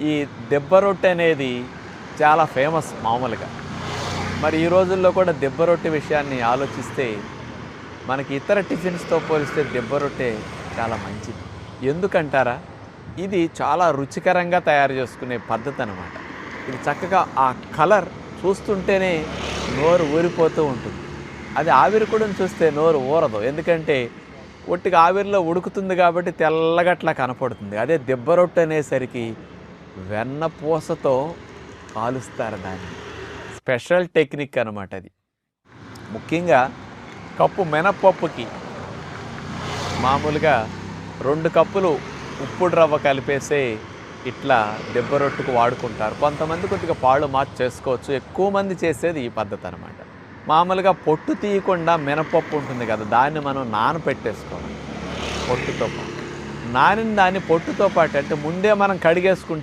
ఈ దెబ్బ రొట్టె అనేది చాలా ఫేమస్ మామూలుగా. మరి ఈ రోజుల్లో కూడా దెబ్బ రొట్టె విషయాన్ని ఆలోచిస్తే మనకి ఇతర టిఫిన్స్తో పోలిస్తే దెబ్బ రొట్టె చాలా మంచిది. ఎందుకంటారా? ఇది చాలా రుచికరంగా తయారు చేసుకునే పద్ధతి అనమాట ఇది చక్కగా ఆ కలర్ చూస్తుంటేనే నోరు ఊరిపోతూ ఉంటుంది. అది ఆవిరి కూడా చూస్తే నోరు ఊరదు. ఎందుకంటే ఒట్టిగా ఆవిరిలో ఉడుకుతుంది కాబట్టి తెల్లగట్లా కనపడుతుంది. అదే దెబ్బ రొట్టె అనేసరికి వెన్నపూసతో కాలుస్తారు దాన్ని. స్పెషల్ టెక్నిక్ అనమాట అది. ముఖ్యంగా కప్పు మినప్పప్పుకి మామూలుగా రెండు కప్పులు ఉప్పుడు రవ్వ కలిపేసే ఇట్లా దెబ్బ రొట్టుకు వాడుకుంటారు. కొంతమంది కొద్దిగా పాళ్ళు మార్చి చేసుకోవచ్చు. ఎక్కువ మంది చేసేది ఈ పద్ధతి అనమాట మామూలుగా పొట్టు తీయకుండా మినపప్పు ఉంటుంది కదా దాన్ని మనం నానపెట్టేసుకోవాలి పొట్టుతో పాటు. నానిన దాన్ని పొట్టుతో పాటు అంటే ముందే మనం కడిగేసుకుంటే